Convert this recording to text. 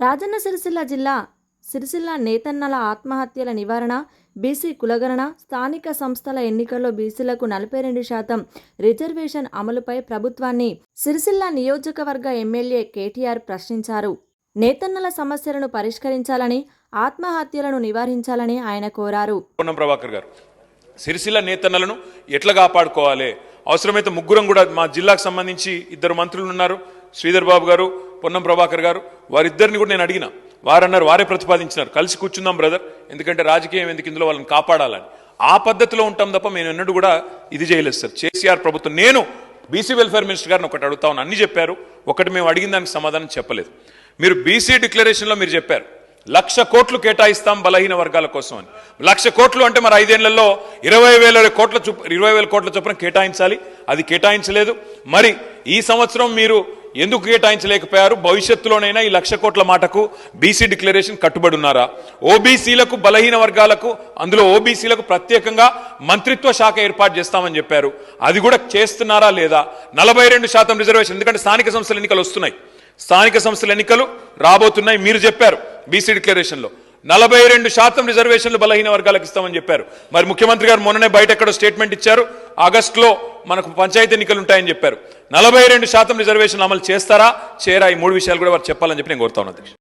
రాజన్న సిరిసిల్ల జిల్లా సిరిసిల్ల నేతన్నల ఆత్మహత్యల నివారణ బీసీ కులగణన స్థానిక సంస్థల ఎన్నికల్లో బీసీలకు నలభై రెండు శాతం రిజర్వేషన్ అమలుపై ప్రభుత్వాన్ని సిరిసిల్ల నియోజకవర్గ ఎమ్మెల్యే కేటీఆర్ ప్రశ్నించారు. నేతన్నల సమస్యలను పరిష్కరించాలని ఆత్మహత్యలను నివారించాలని ఆయన కోరారు. ప్రభాకర్ గారు సిరిసిల్ల నేతన్నలను ఎట్లా కాపాడుకోవాలి? అవసరమైతే ముగ్గురం కూడా మా జిల్లాకు సంబంధించి ఇద్దరు మంత్రులు ఉన్నారు. శ్రీధర్ బాబు గారు పొన్నం ప్రభాకర్ గారు వారిద్దరిని కూడా నేను అడిగిన. వారన్నారు వారే ప్రతిపాదించినారు. కలిసి కూర్చుందాం బ్రదర్. ఎందుకంటే రాజకీయం ఎందుకు ఇందులో వాళ్ళని కాపాడాలని. ఆ పద్ధతిలో ఉంటాం తప్ప మేము ఎన్నడూ కూడా ఇది చేయలేదు సార్. కేసీఆర్ ప్రభుత్వం నేను బీసీ వెల్ఫేర్ మినిస్టర్ గారిని ఒకటి అడుగుతా ఉన్నా. అన్ని చెప్పారు. ఒకటి మేము అడిగిన దానికి సమాధానం చెప్పలేదు. మీరు బీసీ డిక్లరేషన్లో మీరు చెప్పారు. లక్ష కోట్లు కేటాయిస్తాం బలహీన వర్గాల కోసం అని. లక్ష కోట్లు అంటే మరి ఐదేళ్ళలో ఇరవై వేల కోట్ల చొప్ ఇరవై వేల కోట్ల చొప్పున కేటాయించాలి. అది కేటాయించలేదు. మరి ఈ సంవత్సరం మీరు ఎందుకు కేటాయించలేకపోయారు? భవిష్యత్తులోనైనా ఈ లక్ష కోట్ల మాటకు బీసీ డిక్లరేషన్ కట్టుబడి ఉన్నారా? ఓబీసీలకు బలహీన వర్గాలకు అందులో ఓబీసీలకు ప్రత్యేకంగా మంత్రిత్వ శాఖ ఏర్పాటు చేస్తామని చెప్పారు. అది కూడా చేస్తున్నారా లేదా? నలభై రెండు శాతం రిజర్వేషన్ ఎందుకంటే స్థానిక సంస్థల ఎన్నికలు వస్తున్నాయి. స్థానిక సంస్థల ఎన్నికలు రాబోతున్నాయి మీరు చెప్పారు బీసీ డిక్లరేషన్లో. నలభై రెండు శాతం రిజర్వేషన్లు బలహీన వర్గాలకు ఇస్తామని చెప్పారు. మరి ముఖ్యమంత్రి గారు మొన్ననే బయట ఎక్కడో స్టేట్మెంట్ ఇచ్చారు. ఆగస్టులో మనకు పంచాయతీ ఎన్నికలు ఉంటాయని చెప్పారు. నలభై రెండు శాతం రిజర్వేషన్లు అమలు చేస్తారా? చేరా ఈ మూడు విషయాలు కూడా వారు చెప్పాలని చెప్పి నేను కోరుతా ఉన్నాను